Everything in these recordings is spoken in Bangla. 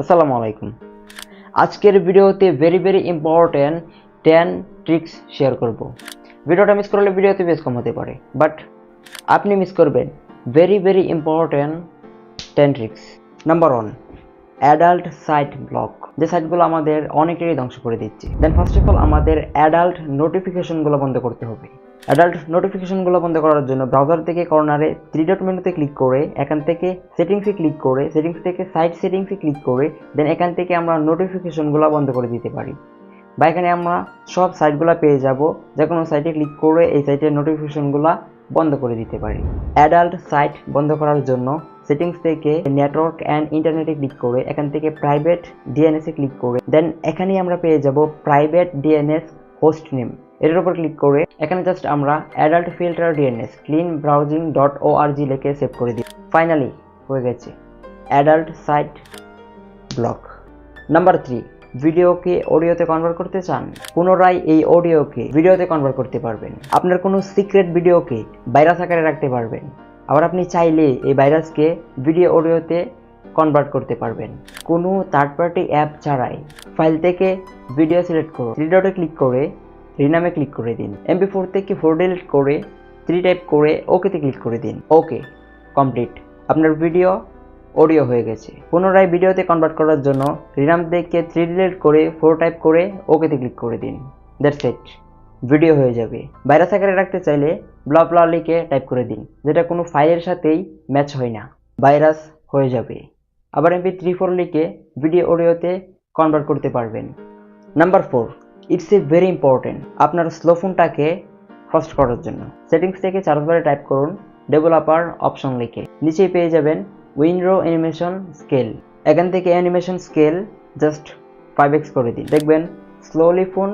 আসসালামু আলাইকুম। আজকের ভিডিওতে very very important ten tricks share করব। ভিডিওটা মিস করলে ভিডিওতে বেশ কম হতে পারে বাট আপনি মিস করবেন very very important ten tricks number one adult site block যে সাইটগুলো আমাদের অনেকেরই ধ্বংস করে দিচ্ছে। দেন ফার্স্ট অফ অল আমাদের অ্যাডাল্ট নোটিফিকেশনগুলো বন্ধ করতে হবে। অ্যাডাল্ট নোটিফিকেশনগুলো বন্ধ করার জন্য ব্রাউজার থেকে কর্নারে থ্রি ডট মেনুতে ক্লিক করে, এখান থেকে সেটিংসে ক্লিক করে সেটিংস থেকে সাইট সেটিংসে ক্লিক করে দেন এখান থেকে আমরা নোটিফিকেশনগুলো বন্ধ করে দিতে পারি। বা এখানে আমরা সব সাইটগুলো পেয়ে যাব যে কোনো সাইটে ক্লিক করে এই সাইটের নোটিফিকেশনগুলো বন্ধ করে দিতে পারি। অ্যাডাল্ট সাইট বন্ধ করার জন্য সেটিংস থেকে নেটওয়ার্ক অ্যান্ড ইন্টারনেটে ক্লিক করে, এখান থেকে প্রাইভেট ডিএনএসে ক্লিক করে দেন এখানেই আমরা পেয়ে যাব প্রাইভেট ডিএনএস হোস্ট নেম এটার উপর ক্লিক করে এখানে জাস্ট আমরা adult filter DNS clean browsing dot O R G লিখে সেভ করে দিই। ফাইনালি হয়ে গেছে adult site block number three ভিডিওকে অডিওতে কনভার্ট করতে চান? পুনরায় এই অডিওকে ভিডিওতে কনভার্ট করতে পারবেন। আপনার কোনো সিক্রেট ভিডিওকে ভাইরাস আকারে রাখতে পারবেন। আবার আপনি চাইলে এই ভাইরাসকে ভিডিও অডিওতে কনভার্ট করতে পারবেন। কোনো থার্ড পার্টি অ্যাপ ছাড়াই ফাইল থেকে ভিডিও সিলেক্ট করুন। থ্রি ক্লিক করে রিনামে ক্লিক করে দিন। এমপি ফোর থেকে ফোর ডিলিট করে থ্রি টাইপ করে ওকেতে ক্লিক করে দিন। ওকে কমপ্লিট আপনার ভিডিও অডিও হয়ে গেছে। পুনরায় ভিডিওতে কনভার্ট করার জন্য রিনাম থেকে থ্রি ডিলিট করে ফোর টাইপ করে ওকেতে ক্লিক করে দিন। দ্যাটস ইট ভিডিও হয়ে যাবে। ভাইরাস আকারে রাখতে চাইলে ব্লা ব্লা লিখে টাইপ করে দিন, যেটা কোনো ফাইলের সাথেই ম্যাচ হয় না। ভাইরাস হয়ে যাবে। আবার এমপি থ্রি ফোর লিখে ভিডিও অডিওতে কনভার্ট করতে পারবেন। Number four it's a very important আপনার স্লো ফোনটাকে ফার্স্ট করার জন্য। সেটিংস থেকে চার্জবারে টাইপ করুন ডেভেলপার অপশন লিখে। নিচেই পেয়ে যাবেন উইন্ডো অ্যানিমেশন স্কেল এখান থেকে animation scale just five x করে দিন। দেখবেন স্লোলি ফোন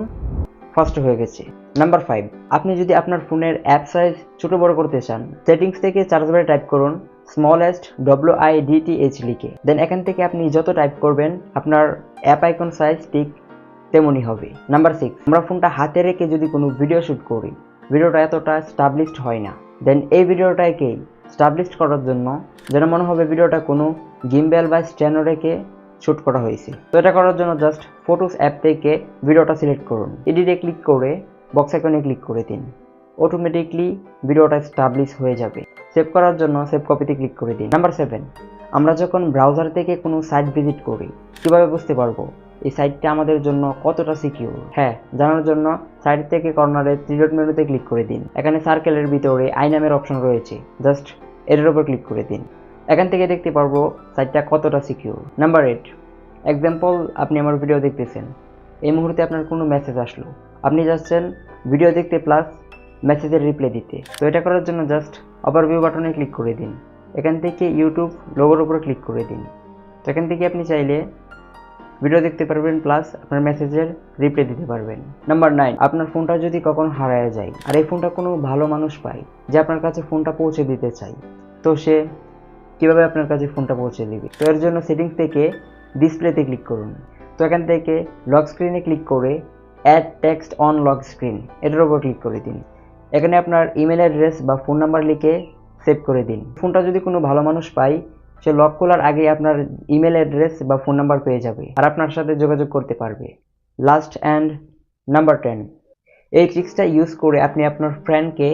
ফার্স্ট হয়ে গেছে। নাম্বার ফাইভ আপনি যদি আপনার ফোনের অ্যাপ সাইজ ছোট বড় করতে চান সেটিংস থেকে চার্জবারে টাইপ করুন smallest W I D T H লিখে। দেন এখান থেকে আপনি যত টাইপ করবেন, আপনার অ্যাপ আইকন সাইজ ঠিক তেমনই হবে। নাম্বার সিক্স আমরা ফোনটা হাতে রেখে যদি কোনো ভিডিও শ্যুট করি ভিডিওটা এতটা স্টাবলিশড হয় না। দেন এই ভিডিওটাকেই স্টাবলিশড করার জন্য যেন মনে হবে ভিডিওটা কোনো গিম্বেল বা স্ট্যান্ডও রেখে শ্যুট করা হয়েছে। তো এটা করার জন্য জাস্ট ফটোস অ্যাপ থেকে ভিডিওটা সিলেক্ট করুন। এডিটে ক্লিক করে বক্স আইকনে ক্লিক করে দিন। অটোমেটিকলি ভিডিওটা স্টাবলিশ হয়ে যাবে। সেভ করার জন্য সেভ কপিতে ক্লিক করে দিন। নাম্বার সেভেন আমরা যখন ব্রাউজার থেকে কোনো সাইট ভিজিট করি, কীভাবে বুঝতে পারব? এই সাইটটা আমাদের জন্য কতটা সিকিউর হ্যাঁ জানার জন্য সাইট থেকে কর্নারে থ্রি ডট মেনুতে ক্লিক করে দিন। এখানে সার্কেলের ভিতরে আই নামের অপশন রয়েছে। জাস্ট এটার উপর ক্লিক করে দিন। এখান থেকে দেখতে পারব সাইটটা কতটা সিকিউর নাম্বার এইট এক্সাম্পল আপনি আমার ভিডিও দেখতেছেন। এই মুহূর্তে আপনার কোনো মেসেজ আসলো। আপনি যাচ্ছেন ভিডিও দেখতে প্লাস মেসেজের রিপ্লাই দিতে। তো এটা করার জন্য জাস্ট আবার ভিউ বাটনে ক্লিক করে দিন। এখান থেকে ইউটিউব লোগোর উপরে ক্লিক করে দিন। তো এখান থেকে আপনি চাইলে ভিডিও দেখতে পারবেন প্লাস আপনার মেসেজের রিপ্লাই দিতে পারবেন। নাম্বার নাইন আপনার ফোনটা যদি কখনো হারায় যায়, আর এই ফোনটা কোনো ভালো মানুষ পায়, যে আপনার কাছে ফোনটা পৌঁছে দিতে চাই তো সে কীভাবে আপনার কাছে ফোনটা পৌঁছে দিবে? তো এর জন্য সেটিংস থেকে ডিসপ্লেতে ক্লিক করুন। তো এখান থেকে লক স্ক্রিনে ক্লিক করে add text on lock screen এটার উপর ক্লিক করে দিন। এখানে আপনার ইমেল অ্যাড্রেস বা ফোন নাম্বার লিখে সেভ করে দিন। ফোনটা যদি কোনো ভালো মানুষ পায় সে লক খোলার আগে আপনার ইমেল অ্যাড্রেস বা ফোন নাম্বার পেয়ে যাবে আর আপনার সাথে যোগাযোগ করতে পারবে। লাস্ট অ্যান্ড নাম্বার টেন এই ট্রিক্সটা ইউজ করে আপনি আপনার ফ্রেন্ডকে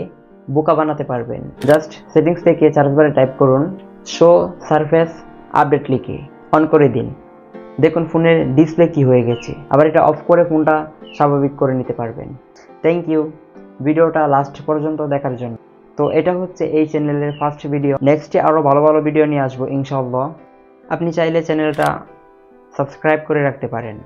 বোকা বানাতে পারবেন। জাস্ট সেটিংস থেকে চার্জবারে টাইপ করুন শো সারফেস আপডেট লিখে অন করে দিন। দেখুন ফোনের ডিসপ্লে কি হয়ে গেছে। আবার এটা অফ করে ফোনটা স্বাভাবিক করে নিতে পারবেন। থ্যাংক ইউ ভিডিওটা লাস্ট পর্যন্ত দেখার জন্য। তো এটা হচ্ছে এই চ্যানেলের ফার্স্ট ভিডিও নেক্সটে আরও ভালো ভালো ভিডিও নিয়ে আসব ইনশাল্লাহ আপনি চাইলে চ্যানেলটা সাবস্ক্রাইব করে রাখতে পারেন।